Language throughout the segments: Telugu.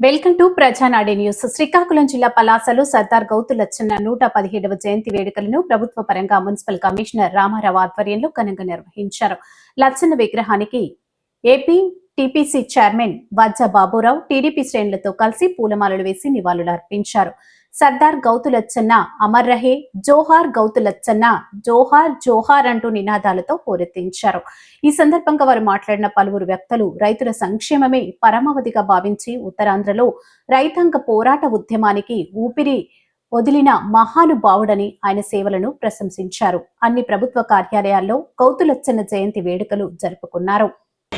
Welcome to Prajanadi news. Srikakulam జిల్లా పలాసలో సర్దార్ గౌతు లచ్చన్న నూట పదిహేడవ జయంతి వేడుకలను ప్రభుత్వ పరంగా మున్సిపల్ కమిషనర్ రామారావు ఆధ్వర్యంలో ఘనంగా నిర్వహించారు. లచ్చన్న విగ్రహానికి AP TPC chairman Vajja Baburao TDP శ్రేణులతో కలిసి పూలమాలలు వేసి నివాళులు అర్పించారు. సర్దార్ గౌతులచ్చన్న అమర్ రహే జోహార్ గౌతులచ్చన్న జోహార్ జోహార్ అంటూ నినాదాలతో హోరెత్తించారు ఈ సందర్భంగా వారు మాట్లాడిన పలువురు వ్యక్తులు రైతుల సంక్షేమమే పరమావధిగా భావించి ఉత్తరాంధ్రలో రైతాంగ పోరాట ఉద్యమానికి ఊపిరి వదిలిన మహానుభావుడని ఆయన సేవలను ప్రశంసించారు. అన్ని ప్రభుత్వ కార్యాలయాల్లో గౌతులచ్చన్న జయంతి వేడుకలు జరుపుకున్నారు.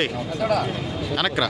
ಏಯ್ ಕನಕ್ರ.